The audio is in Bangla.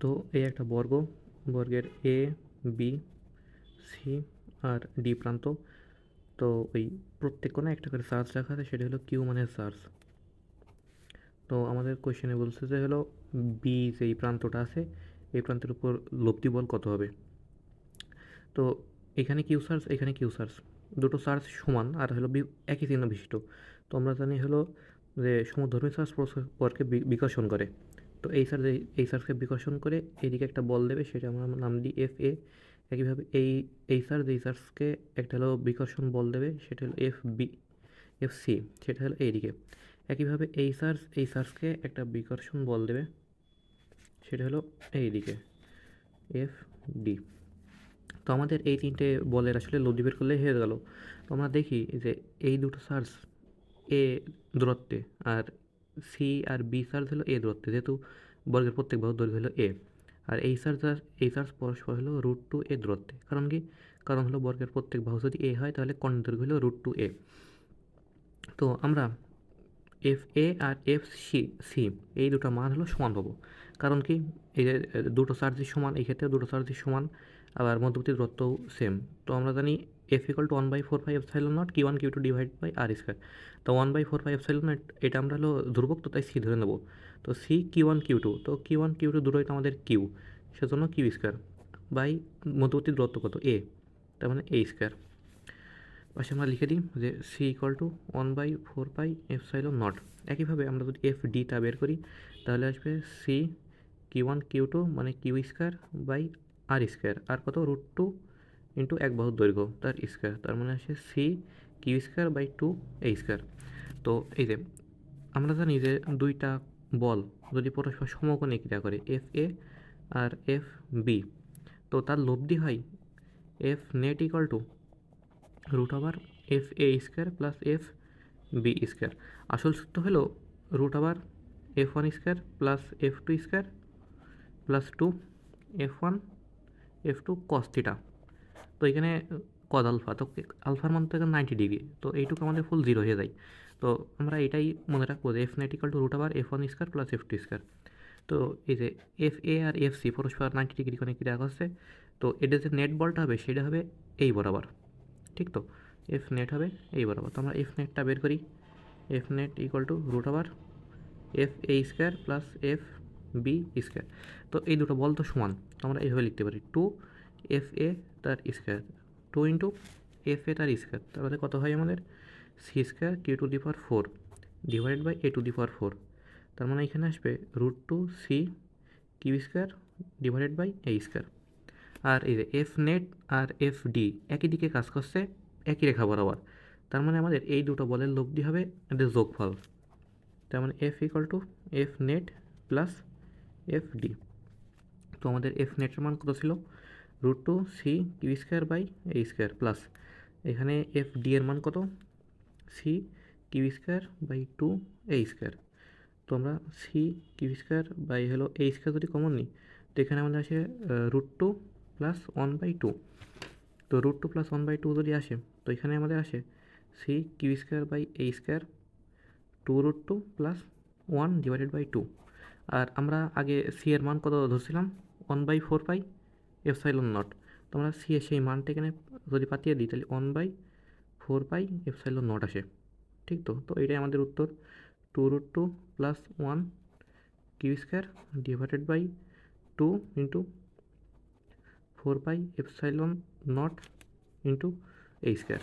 তো এই একটা বর্গ, বর্গের এ, বি, সি আর ডি প্রান্ত। তো ওই প্রত্যেক কোণে একটা করে চার্জ রাখা আছে, সেটা হলো কিউ মানে চার্জ তো আমাদের কোয়েশ্চেনে বলছে যে হলো বি যে প্রান্তটা আছে, এই প্রান্তের উপর লব্ধি বল কত হবে? তো এখানে কিউ চার্জ এখানে কিউ চার্জ দুটো চার্জ সমান আর হলো একই চিহ্ন বিশিষ্ট। তো আমরা জানি হলো যে সমধর্মী চার্জ পরকে বিকর্ষণ করে। তো এই চার্জ এই চার্জকে বিকর্ষণ করে এইদিকে একটা বল দেবে, সেটা আমরা নাম দিই এফ এ একইভাবে এই এই চার্জ এই সার্সকে একটা হলো বিকর্ষণ বল দেবে, সেটা হলো এফ বি এফ সি সেটা হলো এইদিকে। একইভাবে এই চার্জ এই সার্সকে একটা বিকর্ষণ বল দেবে, সেটা হলো এইদিকে এফ ডি তো আমাদের এই তিনটে বলের আসলে লব্ধি বের করলে হয়ে গেল। তো আমরা দেখি যে এই দুটো সার্স এ দূরত্বে আর সি আর বি চার্জ হলো এ দূরত্বে, যেহেতু বর্গের প্রত্যেক বাহুর দৈর্ঘ্য হলো এ। আর এই চার্জ আর, এই চার্জ পরস্পর হলো রুট টু এ দূরত্বে। কারণ কি? কারণ হলো বর্গের প্রত্যেক বাহু যদি এ হয়, তাহলে কর্ণের দৈর্ঘ্য হলো রুট টু এ। তো আমরা এফ এ আর এফ সি সি, এই দুটো মান হলো সমান পাবো। কারণ কি? এই যে, দুটো চার্জই সমান, এই ক্ষেত্রে দুটো চার্জই সমান, আবার মধ্যবর্তী দূরত্বও সেম তো আমরা জানি F equal to one by four pi epsilon naught Q one Q two divide by R square তো one by four pi epsilon naught এটা আমরা হলো ধ্রুবক, তো তাই সি ধরে নেব। তো সি কি ওয়ান কিউ টু তো কি ওয়ান কিউ টু দূরত্ব আমাদের কিউ সেজন্য কিউ স্কোয়ার বাই মধ্যবর্তী দূরত্ব কত? এ তার মানে এ স্কোয়ার পাশে আমরা লিখে দিই যে C equal to one by four pi epsilon naught একইভাবে আমরা যদি এফ ডিটা বের করি, তাহলে আসবে C Q one Q two মানে Q square by R square আর কত? রুট টু ইন্টু এক বাহুর দৈর্ঘ্য, তার স্কোয়ার তার মানে আসে C Q square by two A square তো এই যে, আমরা জানি যে দুইটা বল যদি পরস্পর সমকোণে ক্রিয়া করে এফ এ আর এফ বি তো তার লব্ধি হয় F net equal to root over F A square plus F B square আসল সূত্র হলো root over F one square plus F two square plus two F one F two cos theta তো এখানে কদ আলফা তো আলফার মান তো এখানে নাইনটি ডিগ্রি তো এইটুকু আমাদের ফুল জিরো হয়ে যায়। তো আমরা এটাই মনে রাখব যে F net equal to root over F one square plus F two square তো এই যে এফ এ আর এফ সি পরস্পর নাইনটি ডিগ্রি কোণে ক্রিয়া করছে তো এটা যে নেট বলটা হবে, সেটা হবে এই বরাবর, ঠিক তো? এফ নেট হবে এই বরাবর। তো আমরা এফ নেটটা বের করি। F net equal to root over F A square plus F B square তো এই দুটো বল তো সমান, তো আমরা এইভাবে লিখতে পারি। টু এফ এ তার square two into F A তার স্কোয়ার তাহলে কত হয় আমাদের? C square Q to the power four divided by A to the power four তার মানে এখানে আসবে root two C Q square divided by A square আর এই যে এফ নেট আর এফ ডি একই দিকে কাজ করছে, একই রেখা বরাবর, তার মানে আমাদের এই দুটো বলের লব্ধি হবে, এদের যোগফল, তার মানে F equal to F net plus F D তো আমাদের এফ নেটের মান কত ছিল? Root two C Q square by A square plus এখানে এফ ডি এর মান কত? C Q square by two A square তো আমরা সি কিউ স্কোয়ার বাই হলো এ স্কোয়ার যদি কমন নিই, তো এখানে আমাদের আসে root two plus one by two তো root two plus one by two যদি আসে, তো এখানে আমাদের আসে C Q square by A square two root two plus one divided by two আর আমরা আগে সি এর মান কত ধরছিলাম? One by four pi epsilon naught. তো আমরা সি সেই মানটা এখানে যদি পাতিয়ে দিই, তাহলে one by four pi epsilon nought আসে। ঠিক তো? তো এটাই আমাদের উত্তর। Two root two plus one Q square divided by two into four pi epsilon nought into এই স্কোয়ার